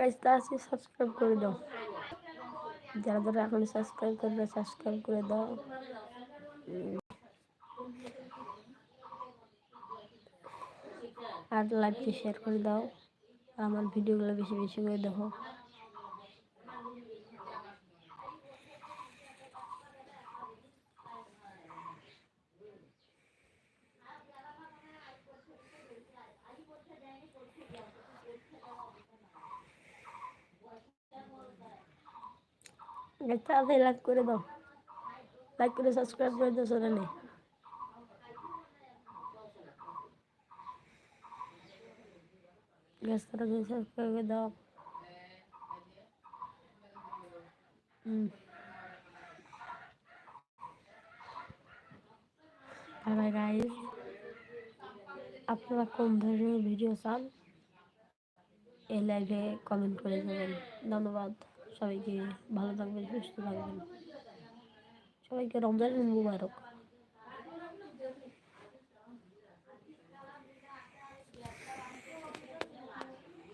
Guys আছে subscribe করে দাও। যারা যারা এখন সাবস্ক্রাইব করবে সাবস্ক্রাইব করে দাও। আর লাইভটি শেয়ার করে দাও। আমার ভিডিওগুলো বেশি বেশি করে দেখো। তাড়াতাড়ি লাইক করে দাও। লাইক করে সাবস্ক্রাইব করে দাও চ্যানেলে গ্যাস তাড়াতাড়ি সাবস্ক্রাইব করে দাও। বাই গাইস আপনারা কোন ধরনের ভিডিও চান? এই লাইভে কমেন্ট করে দেবেন ধন্যবাদ। সবাইকে ভালো থাকবেন সুস্থ থাকবেন। সবাইকে রমজান মুবারক।